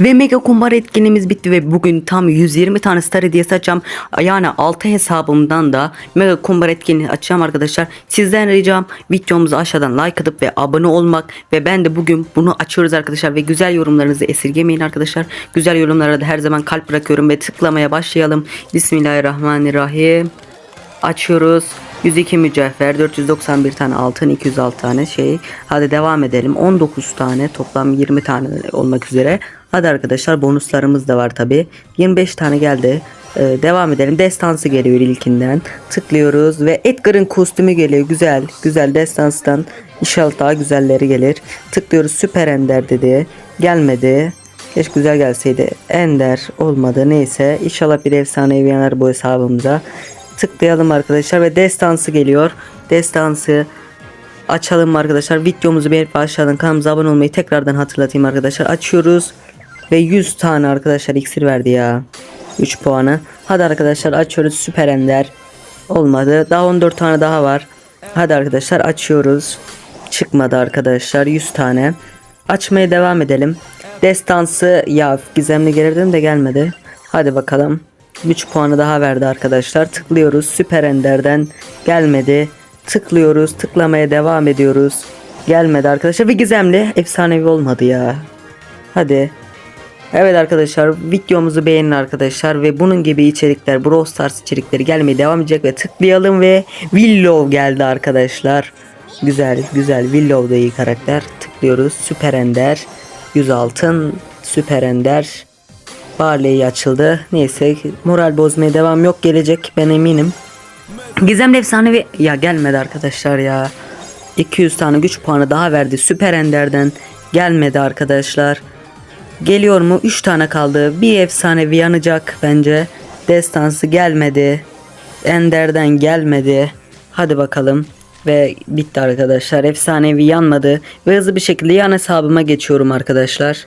Ve mega kumbar etkinliğimiz bitti ve bugün tam 120 tane star hediyesi açacağım. Yani 6 hesabımdan da mega kumbar etkinliği açacağım arkadaşlar. Sizden ricam videomuzu aşağıdan like atıp ve abone olmak ve ben de bugün bunu açıyoruz arkadaşlar ve güzel yorumlarınızı esirgemeyin arkadaşlar. Güzel yorumlara da her zaman kalp bırakıyorum ve tıklamaya başlayalım. Bismillahirrahmanirrahim. Açıyoruz. 102 mücevher, 491 tane altın, 206 tane şey. Hadi devam edelim. 19 tane toplam 20 tane olmak üzere. Hadi arkadaşlar bonuslarımız da var tabi. 25 tane geldi. Ee, devam edelim. Destansı geliyor ilkinden. Tıklıyoruz ve Edgar'ın kostümü geliyor. Güzel. Güzel destanstan. İnşallah daha güzelleri gelir. Tıklıyoruz. Süper Ender dedi. Gelmedi. Keşke güzel gelseydi. Ender olmadı. Neyse. İnşallah bir efsanevi yanar bu hesabımıza. Tıklayalım arkadaşlar ve destansı geliyor. Destansı açalım arkadaşlar. Videomuzu beğenip aşağıdan kanalımıza abone olmayı tekrardan hatırlatayım arkadaşlar. Açıyoruz. Ve 100 tane arkadaşlar iksir verdi ya. 3 puanı. Hadi arkadaşlar açıyoruz. Süper Ender. Olmadı. Daha 14 tane daha var. Hadi arkadaşlar açıyoruz. Çıkmadı arkadaşlar. 100 tane. Açmaya devam edelim. Destansı ya gizemli gelirdim de gelmedi. Hadi bakalım. 3 puanı daha verdi arkadaşlar. Tıklıyoruz. Süper Ender'den gelmedi. Tıklıyoruz. Tıklamaya devam ediyoruz. Gelmedi arkadaşlar. Ve gizemli efsanevi olmadı ya. Hadi. Evet arkadaşlar videomuzu beğenin arkadaşlar ve bunun gibi içerikler Brawl Stars içerikleri gelmeye devam edecek ve tıklayalım ve Willow geldi arkadaşlar. Güzel güzel Willow da iyi karakter. Tıklıyoruz. Süper Ender. 100 altın. Süper Ender. Barley açıldı. Neyse moral bozmaya devam yok gelecek ben eminim. Gizemli efsanevi ya gelmedi arkadaşlar ya. 200 tane güç puanı daha verdi Süper Ender'den. Gelmedi arkadaşlar. Geliyor mu? 3 tane kaldı. Bir efsanevi yanacak bence. Destansı gelmedi. Ender'den gelmedi. Hadi bakalım. Ve bitti arkadaşlar. Efsanevi yanmadı. Ve hızlı bir şekilde yan hesabıma geçiyorum arkadaşlar.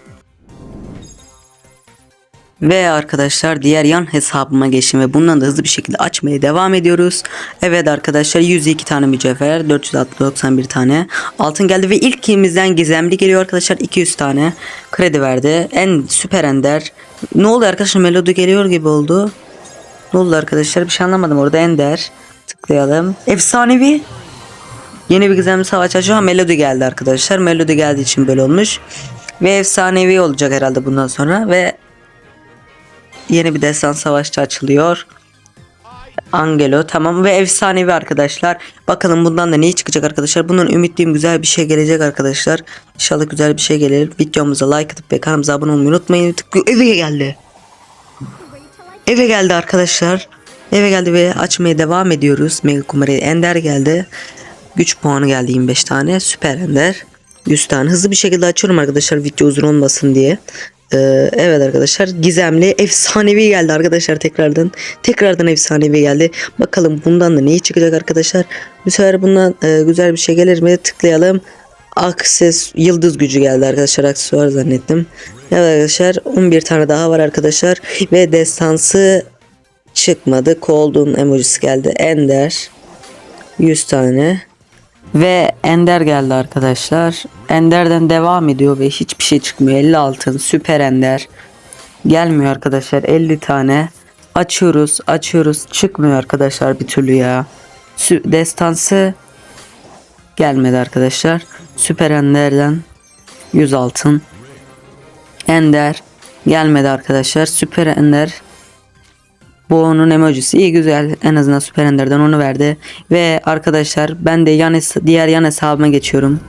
Ve arkadaşlar diğer yan hesabıma geçtim ve bundan da hızlı bir şekilde açmaya devam ediyoruz. Evet arkadaşlar 102 tane mücevher, 491 tane altın geldi ve ilkimizden gizemli geliyor arkadaşlar 200 tane kredi verdi. En süper ender. Ne oldu arkadaşlar melodi geliyor gibi oldu. Ne oldu arkadaşlar bir şey anlamadım orada ender. Tıklayalım. Efsanevi. Yeni bir gizemli savaş açıyor. Ha, Melody geldi arkadaşlar. Melody geldiği için böyle olmuş. Ve efsanevi olacak herhalde bundan sonra. Ve Yeni bir destan savaşçı açılıyor. Angelo tamam ve efsanevi arkadaşlar. Bakalım bundan da ne çıkacak arkadaşlar. Bundan ümitliyim güzel bir şey gelecek arkadaşlar. İnşallah güzel bir şey gelir. Videomuza like atıp ve kanalımıza abone olmayı unutmayın. Eve geldi. Eve geldi arkadaşlar. Eve geldi ve açmaya devam ediyoruz. Mega Kumari Ender geldi. Güç puanı geldi 25 tane. Süper Ender. 100 tane. Hızlı bir şekilde açıyorum arkadaşlar video uzun olmasın diye. Ee, evet arkadaşlar gizemli efsanevi geldi arkadaşlar tekrardan. Tekrardan efsanevi geldi. Bakalım bundan da neyi çıkacak arkadaşlar? Bu sefer bundan e, güzel bir şey gelir mi? Tıklayalım. Akses yıldız gücü geldi arkadaşlar aksesuar zannettim. Evet arkadaşlar 11 tane daha var arkadaşlar. Ve destansı çıkmadı. Cold'un emojisi geldi. Ender 100 tane ve Ender geldi arkadaşlar. Ender'den devam ediyor ve hiçbir şey çıkmıyor. 50 altın süper Ender. Gelmiyor arkadaşlar 50 tane. Açıyoruz açıyoruz çıkmıyor arkadaşlar bir türlü ya. Destansı gelmedi arkadaşlar. Süper Ender'den 100 altın. Ender gelmedi arkadaşlar. Süper Ender bu onun emojisi iyi güzel en azından Süper Ender'den onu verdi. Ve arkadaşlar ben de yan diğer yan hesabıma geçiyorum.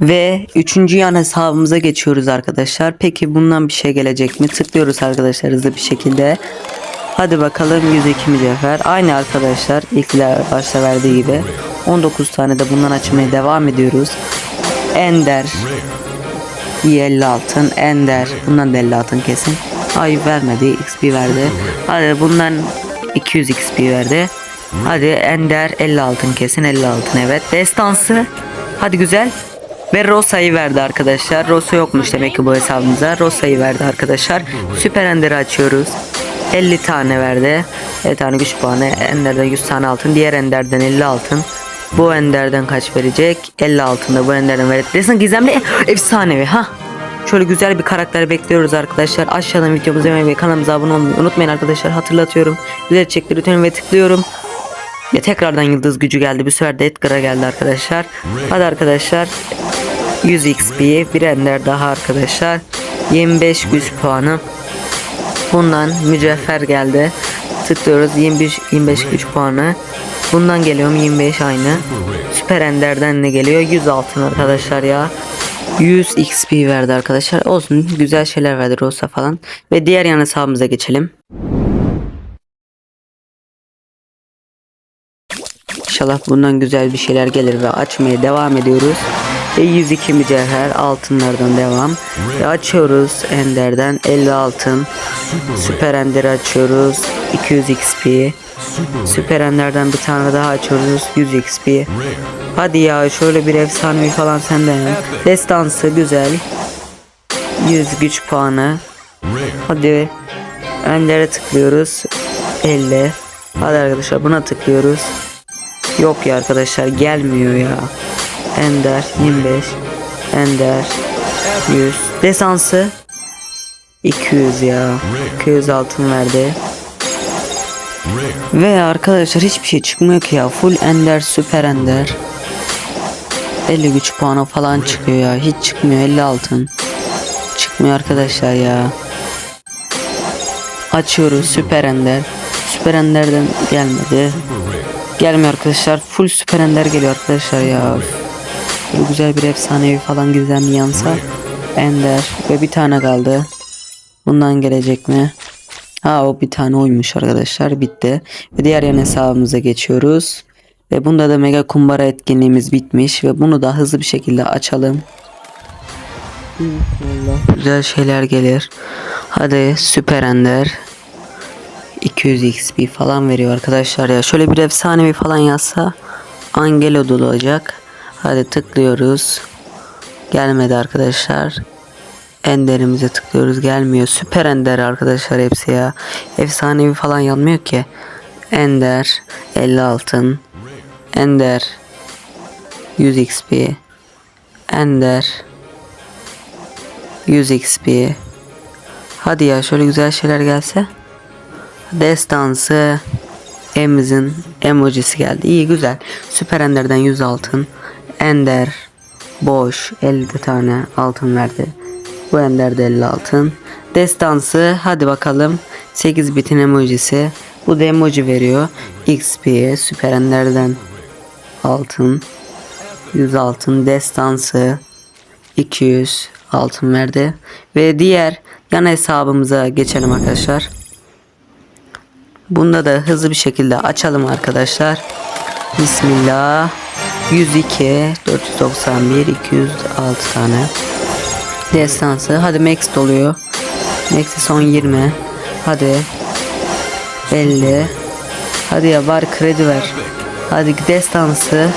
Ve üçüncü yan hesabımıza geçiyoruz arkadaşlar. Peki bundan bir şey gelecek mi? Tıklıyoruz arkadaşlar hızlı bir şekilde. Hadi bakalım 102 mücevher. Aynı arkadaşlar ilkler başta verdiği gibi. 19 tane de bundan açmaya devam ediyoruz. Ender. İyi 50 altın. Ender. Bundan da 50 altın kesin. Ay vermedi. XP verdi. Hadi bundan 200 XP verdi. Hadi Ender 50 altın kesin 50 altın evet. Destansı. Hadi güzel. Ve Rosa'yı verdi arkadaşlar. Rosa yokmuş demek ki bu hesabımıza. Rosa'yı verdi arkadaşlar. Süper Ender'i açıyoruz. 50 tane verdi. 50 tane güç puanı. Ender'den 100 tane altın. Diğer Ender'den 50 altın. Bu Ender'den kaç verecek? 50 altında bu Ender'den verecek. Desin gizemli efsanevi ha. Şöyle güzel bir karakter bekliyoruz arkadaşlar. Aşağıdan videomuzu beğenmeyi ve kanalımıza abone olmayı unutmayın arkadaşlar. Hatırlatıyorum. Güzel çekti lütfen ve tıklıyorum. Ve tekrardan yıldız gücü geldi. Bu sefer de Edgar'a geldi arkadaşlar. Hadi arkadaşlar. 100 XP bir ender daha arkadaşlar. 25 güç puanı. Bundan mücevher geldi. Tıklıyoruz 25 25 güç puanı. Bundan geliyorum 25 aynı. Süper Ender'den ne geliyor? 100 altın arkadaşlar ya. 100 XP verdi arkadaşlar. Olsun güzel şeyler verdi Rosa falan. Ve diğer yan hesabımıza geçelim. İnşallah bundan güzel bir şeyler gelir ve açmaya devam ediyoruz. Ve 102 mücevher altınlardan devam. Ve açıyoruz Ender'den 50 altın. Süper Ender açıyoruz. 200 XP. Süper Ender'den bir tane daha açıyoruz. 100 XP. Hadi ya şöyle bir efsanevi falan senden. Destansı güzel. 100 güç puanı. Hadi. Ender'e tıklıyoruz. 50. Hadi arkadaşlar buna tıklıyoruz. Yok ya arkadaşlar gelmiyor ya. Ender 25. Ender 100. Desansı 200 ya. 200 altın verdi. Ve arkadaşlar hiçbir şey çıkmıyor ki ya. Full Ender, Süper Ender. 50 güç puanı falan çıkıyor ya. Hiç çıkmıyor 50 altın. Çıkmıyor arkadaşlar ya. Açıyoruz Süper Ender. Süper Ender'den gelmedi. Gelmiyor arkadaşlar. Full Süper Ender geliyor arkadaşlar ya. Böyle güzel bir efsanevi falan gizemli yansa. Ender ve bir tane kaldı. Bundan gelecek mi? Ha o bir tane oymuş arkadaşlar. Bitti. Ve diğer yan hesabımıza geçiyoruz. Ve bunda da mega kumbara etkinliğimiz bitmiş. Ve bunu da hızlı bir şekilde açalım. İnşallah güzel şeyler gelir. Hadi Süper Ender. 200 XP falan veriyor arkadaşlar ya. Şöyle bir efsanevi falan yazsa Angelo olacak. Hadi tıklıyoruz. Gelmedi arkadaşlar. Ender'imize tıklıyoruz gelmiyor. Süper Ender arkadaşlar hepsi ya. Efsanevi falan yanmıyor ki. Ender 50 altın. Ender 100 XP. Ender 100 XP. Hadi ya şöyle güzel şeyler gelse. Destansı Emiz'in emojisi geldi. İyi güzel. Süper Ender'den 100 altın. Ender boş 50 tane altın verdi. Bu Ender'de 50 altın. Destansı hadi bakalım. 8 bitin emojisi. Bu da emoji veriyor. XP Süper Ender'den altın. 100 altın. Destansı 200 altın verdi. Ve diğer yan hesabımıza geçelim arkadaşlar. Bunda da hızlı bir şekilde açalım arkadaşlar. Bismillah. 102, 491, 206 tane. Destansı. Hadi max doluyor. Max'i son 20. Hadi. 50. Hadi ya var kredi ver. Hadi destansı.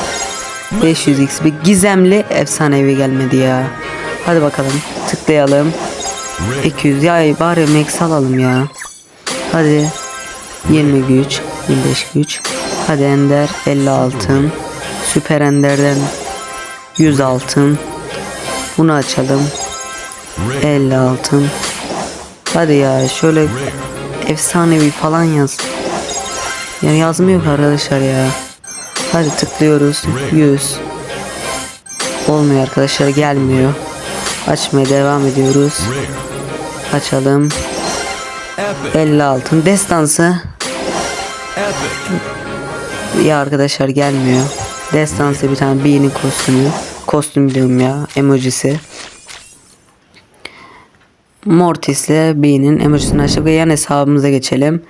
500 x bir gizemli efsanevi gelmedi ya. Hadi bakalım. Tıklayalım. 200 ya bari max alalım ya. Hadi. 20 güç, 25 güç. Hadi Ender 50 altın. Süper Ender'den 100 altın. Bunu açalım. 50 altın. Hadi ya şöyle efsanevi falan yaz. Yani yazmıyor arkadaşlar ya. Hadi tıklıyoruz. 100. Olmuyor arkadaşlar gelmiyor. Açmaya devam ediyoruz. Açalım. 50 altın. Destansı. Ya arkadaşlar gelmiyor. Destansı bir tane Bee'nin kostümü. Kostüm diyorum ya. Emojisi. Mortis'le Bee'nin emojisini açtık ve yan hesabımıza geçelim.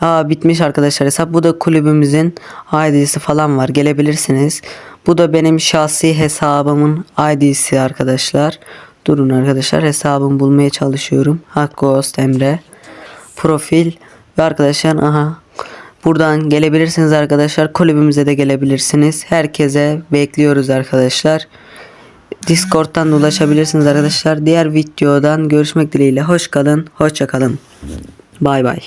Aa bitmiş arkadaşlar hesap. Bu da kulübümüzün ID'si falan var. Gelebilirsiniz. Bu da benim şahsi hesabımın ID'si arkadaşlar. Durun arkadaşlar hesabımı bulmaya çalışıyorum. Hakkı Oğuz Emre. Profil ve arkadaşlar aha buradan gelebilirsiniz arkadaşlar. Kulübümüze de gelebilirsiniz. Herkese bekliyoruz arkadaşlar. Discord'dan da ulaşabilirsiniz arkadaşlar. Diğer videodan görüşmek dileğiyle. Hoş kalın. Hoşça kalın. Bay bay.